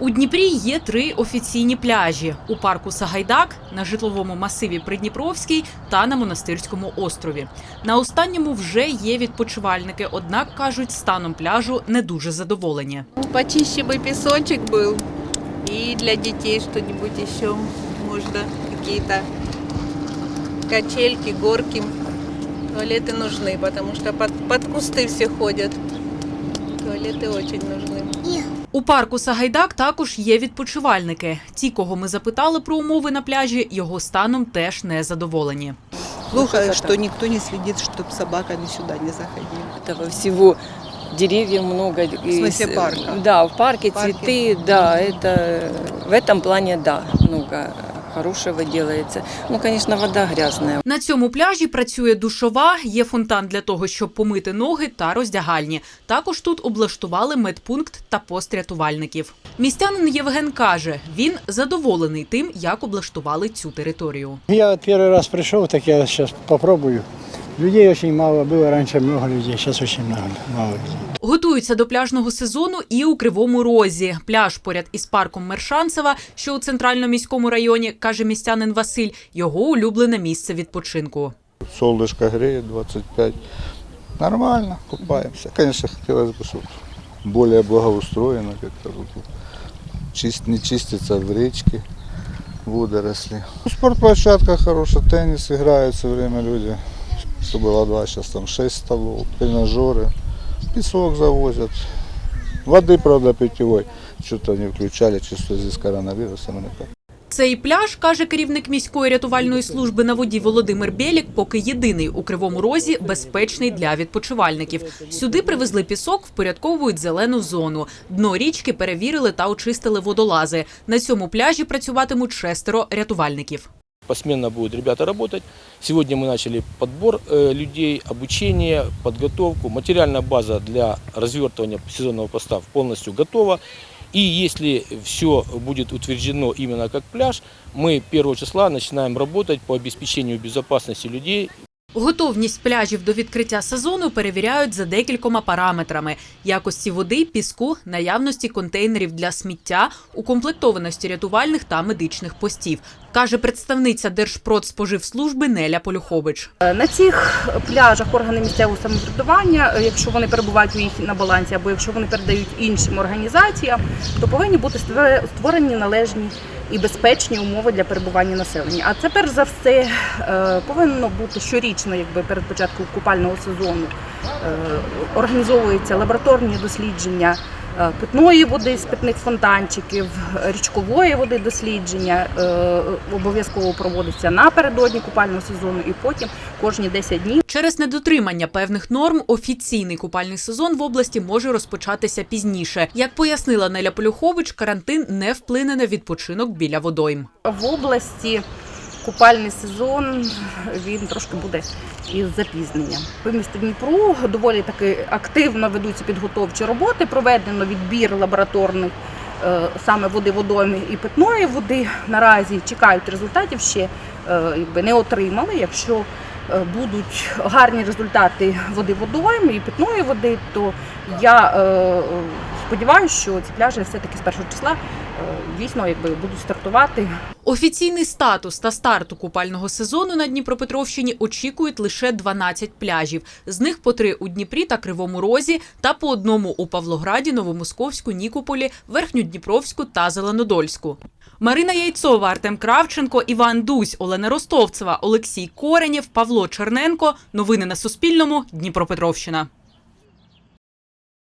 У Дніпрі є три офіційні пляжі у парку Сагайдак, на житловому масиві Придніпровський та на монастирському острові. На останньому вже є відпочивальники, однак кажуть, станом пляжу не дуже задоволені. Почище бы песочек был. И для детей что-нибудь еще можно. Какие-то качельки, горки. Туалеты нужны, потому что под, под кусты все ходят. Туалеты очень нужны. У парку Сагайдак також є відпочивальники. Ті, кого ми запитали про умови на пляжі, його станом теж не задоволені. Плохо, что никто не следит, чтобы собаками сюда не заходили. этого всего. Деревьев много. В смысле И с- парка? Да, в парке, В парке. цветы, да, это в этом плане, да, много хорошего делается. Ну, конечно, вода грязная. На цьому пляжі працює душова, є фонтан для того, щоб помити ноги та роздягальні. Також тут облаштували медпункт та пост рятувальників. Містянин Євген каже, він задоволений тим, як облаштували цю територію. Я перший первый раз прийшов, так я зараз попробую. Людей очень мало было, раньше много людей, сейчас очень много, мало людей. Готуються до пляжного сезону і у Кривому Розі. Пляж поряд із парком Мершанцева, що у центральному міському районі, каже містянин Василь, його улюблене місце відпочинку. Солнышко греет 25. Нормально, купаемся. Конечно, хотелось бы, чтобы более благоустроено как-то тут. Чист, не чистится в речке водоросли. Ну, Спортплощадка хорошая, теннис играют все время люди. Что было два, сейчас там 6 столов, тренажеры. Песок завозят. Воды, правда, питьевой. Что-то не включали, чисто здесь коронавирусом или как. Цей пляж, каже керівник міської рятувальної служби на воді Володимир Бєлік, поки єдиний у Кривому Розі безпечний для відпочивальників. Сюди привезли пісок, впорядковують зелену зону. Дно річки перевірили та очистили водолази. На цьому пляжі працюватимуть шестеро рятувальників. Посменно будут ребята работать. Сегодня мы начали подбор э, людей, обучение, подготовку. Материальная база для развертывания сезонного поста полностью готова. И если все будет утверждено именно как пляж, мы 1 числа начинаем работать по обеспечению безопасности людей Готовність пляжів до відкриття сезону перевіряють за декількома параметрами: якості води, піску, наявності контейнерів для сміття, укомплектованості рятувальних та медичних постів, каже представниця Держпродспоживслужби Неля Полюхович. На цих пляжах органи місцевого самоврядування, е, якщо вони перебувають у їх на балансі, або якщо вони передають іншим організаціям, то повинні бути створені належні і безпечні умови для перебування населення. А це перш за все е, повинно бути щорічно, якби перед початком купального сезону е, організовуються лабораторні дослідження. Е, Питної води з питних фонтанчиків, річкової води дослідження е, обов'язково проводиться напередодні купального сезону і потім кожні 10 днів. Через недотримання певних норм офіційний купальний сезон в області може розпочатися пізніше. Як пояснила Неля Полюхович, карантин не вплине на відпочинок біля водойм. В області купальний сезон він трошки буде із запізненням. По місту Дніпру доволі таки активно ведуться підготовчі роботи. Проведено відбір лабораторних е, саме води водойми і питної води. Наразі чекають результатів ще е, якби не отримали. Якщо е, будуть гарні результати води водойми і питної води, то я сподіваюся, що ці пляжі все-таки з першого числа дійсно якби будуть стартувати Офіційний статус та старту купального сезону на Дніпропетровщині очікують лише 12 пляжів. З них по три у Дніпрі та Кривому Розі, та по одному у Павлограді, Новомосковську, Нікополі, Верхньодніпровську та Зеленодольську. Марина Яйцова, Артем Кравченко, Іван Дусь, Олена Ростовцева, Олексій Коренєв, Павло Черненко. Новини на Суспільному. Дніпропетровщина.